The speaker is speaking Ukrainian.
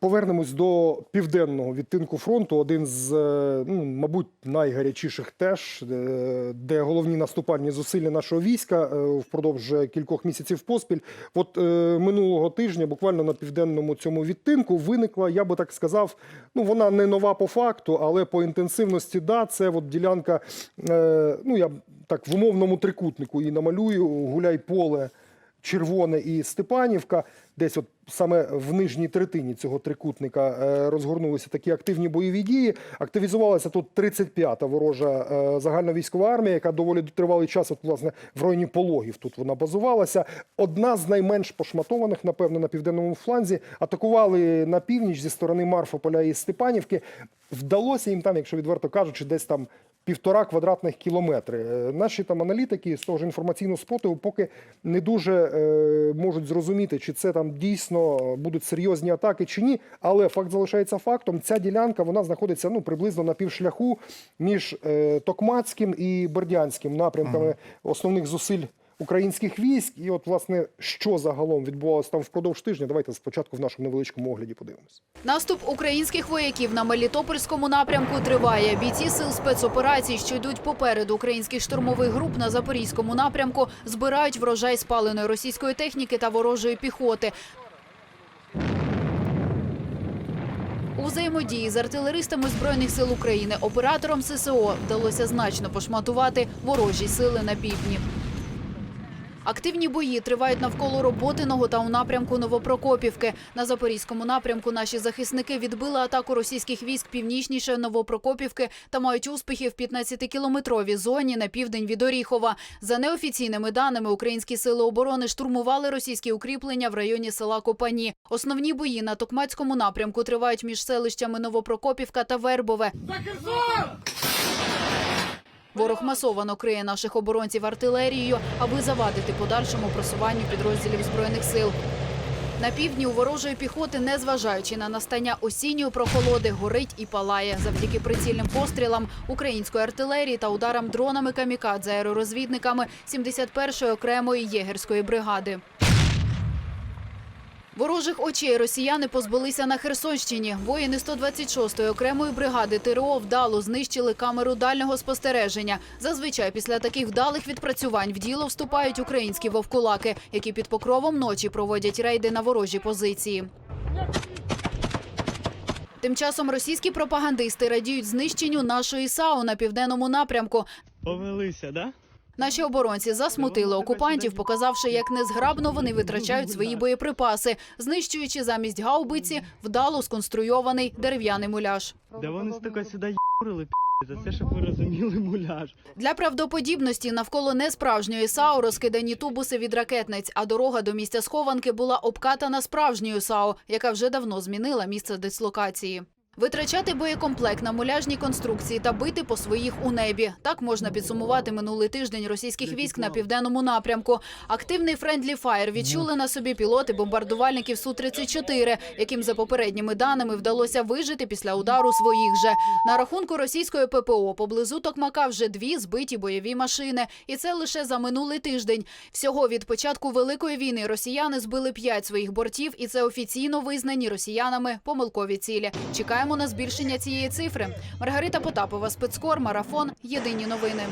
Повернемось до південного відтинку фронту. Один з, е, ну, мабуть, найгарячіших теж, е, де головні наступальні зусилля нашого війська е, впродовж кількох місяців поспіль. От минулого тижня, буквально на південному цьому відтинку, виникла, я би так сказав, ну вона не нова по факту, але по інтенсивності, да, це от ділянка, ну я так в умовному трикутнику її намалюю, гуляй поле. Червоне і Степанівка, десь от саме в нижній третині цього трикутника е, розгорнулися такі активні бойові дії. Активізувалася тут 35-та ворожа е, загальновійськова армія, яка доволі тривалий час, от, власне, в районі пологів тут вона базувалася. Одна з найменш пошматованих, напевно, на південному фланзі. Атакували на північ зі сторони Марфополя і Степанівки. Вдалося їм там, якщо відверто кажучи, десь там півтора квадратних кілометри. Е, Наші там аналітики з того ж інформаційного спротиву поки не дуже е, можуть зрозуміти, чи це там дійсно будуть серйозні атаки чи ні. Але факт залишається фактом. Ця ділянка вона знаходиться ну приблизно на півшляху між е, Токмацьким і Бердянським напрямками основних зусиль. Українських військ, і от власне що загалом відбувалося там впродовж тижня. Давайте спочатку в нашому невеличкому огляді подивимось. Наступ українських вояків на Мелітопольському напрямку триває. Бійці сил спецоперацій, що йдуть попереду українських штурмових груп на запорізькому напрямку, збирають врожай спаленої російської техніки та ворожої піхоти. У взаємодії з артилеристами збройних сил України операторам ССО вдалося значно пошматувати ворожі сили на півдні. Активні бої тривають навколо Роботиного та у напрямку Новопрокопівки. На Запорізькому напрямку наші захисники відбили атаку російських військ північніше Новопрокопівки та мають успіхи в 15-кілометровій зоні на південь від Оріхова. За неофіційними даними, українські сили оборони штурмували російські укріплення в районі села Копані. Основні бої на Токмацькому напрямку тривають між селищами Новопрокопівка та Вербове. Ворог масовано криє наших оборонців артилерією, аби завадити подальшому просуванню підрозділів збройних сил. На півдні у ворожої піхоти, незважаючи на настання осінньої прохолоди, горить і палає завдяки прицільним пострілам української артилерії та ударам дронами камікадзе аеророзвідниками 71-ї окремої єгерської бригади. Ворожих очей росіяни позбулися на Херсонщині. Воїни 126-ї окремої бригади ТРО вдало знищили камеру дальнього спостереження. Зазвичай після таких вдалих відпрацювань в діло вступають українські вовкулаки, які під покровом ночі проводять рейди на ворожі позиції. Тим часом російські пропагандисти радіють знищенню нашої САУ на південному напрямку. Повелися, да? Наші оборонці засмутили окупантів, показавши, як незграбно вони витрачають свої боєприпаси, знищуючи замість гаубиці вдало сконструйований дерев'яний муляж. Да вони стільки сюди юрили, за це, щоб ви розуміли муляж. Для правдоподібності навколо несправжньої САУ розкидані тубуси від ракетниць, а дорога до місця схованки була обкатана справжньою САУ, яка вже давно змінила місце дислокації. Витрачати боєкомплект на муляжній конструкції та бити по своїх у небі. Так можна підсумувати минулий тиждень російських військ на південному напрямку. Активний френдлі фаєр відчули на собі пілоти бомбардувальників Су-34, яким за попередніми даними вдалося вижити після удару своїх же. На рахунку російської ППО поблизу Токмака вже дві збиті бойові машини. І це лише за минулий тиждень. Всього від початку Великої війни росіяни збили п'ять своїх бортів, і це офіційно визнані росіянами помилкові цілі. Чекаємо на збільшення цієї цифри. Маргарита Потапова, спецкор, марафон. Єдині новини.